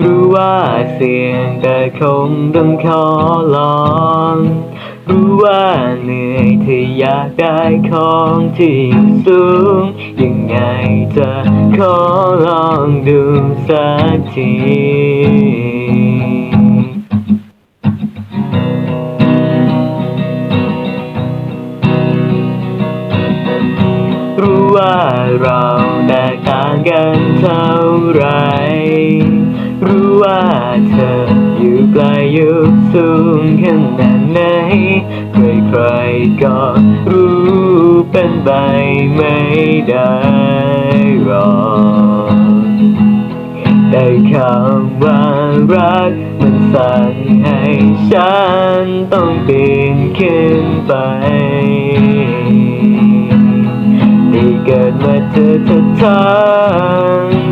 รู้ว่าเสี่ยงแต่คงต้องขอลอง รู้ว่าเหนื่อยที่อยากได้ของที่สูง ยังไงจะขอลองดูสักทีรู้ว่าเราแตกต่างกันเท่าไหรรู้ ว่าเธออยู่ไกลอยู่สูงขนาดไหน ใครๆก็รู้เป็นไปไม่ได้หรอกได้คำว่ารักมันสั่งให้ฉันต้องปีนขึ้นไปได้เกิดมาเจอเธอทั้ง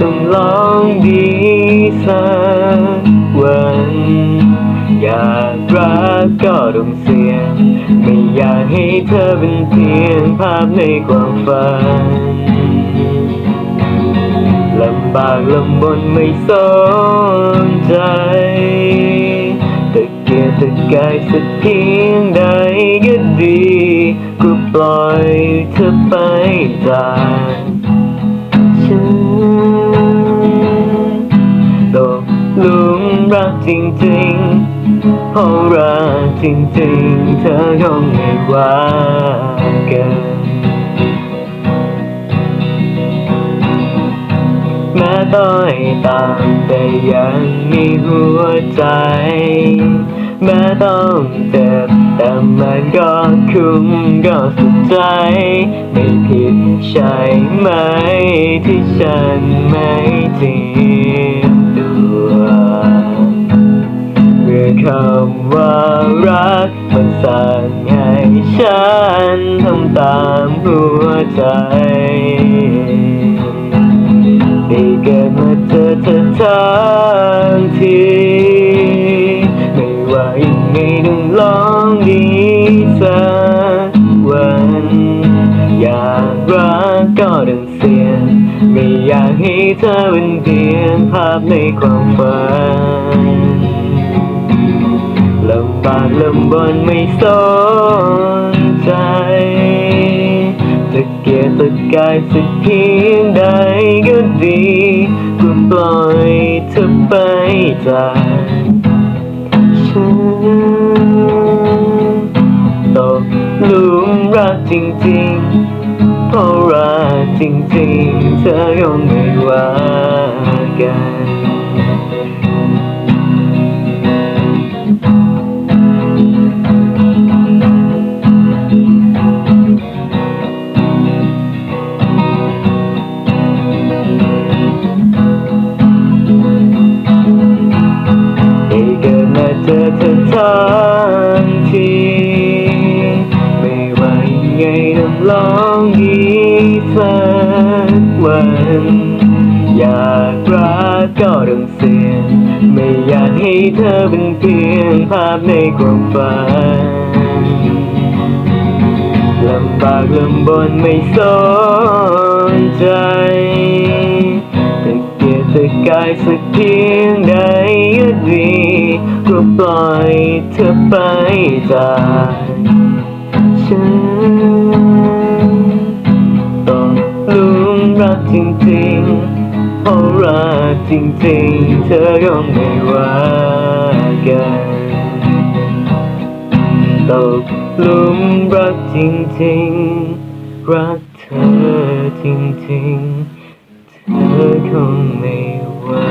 ต้องลองดีสักวัน อยากรักก็ต้องเสี่ยง ไม่อยากให้เธอเป็นเพียงภาพในความฝันลำบากลำบนไม่สนใจตะเกียกตะกายสักเพียงใดก็ดี ก็ปล่อยเธอไปจาก จริงๆเพราะรักจริงๆ เธอคงไม่ว่ากันแม้ต้อยต่างแต่ยังมีหัวใจแม้ต้องเจ็บแต่มันก็คุ้มก็สุดใจ ไม่ผิดใช่ไหมที่ฉันไม่จียม ตามหัวใจได้เกิดมาเจอเธอทั้งทีไม่ว่ายังไงต้องลองดีสักวัน อยากรักก็ต้องเสียงไม่อยากให้เธอเป็นเพียงภาพในความฝันลำบากลำบนไม่สนใจ จะเกียดกายสักเพียงใดก็ดีก็ปล่อยเธอไปจากฉันตกหลุมรักจริงๆเพราะรักจริงๆเธอคงไม่ว่ากัน สักวัน อยากรักก็ต้องเสี่ยงไม่อยากให้เธอเป็นเพียงภาพในความฝันลำบากลำบนไม่สนใจจะเกียดจะกายสักเพียงใดก็ดีก็ปล่อยเธอไปจาก จริงๆเพราะรักจริงๆ เธอยอมไม่ว่ากันตกหลุมรักจริงๆ รักเธอจริงๆ เธอคงไม่ว่า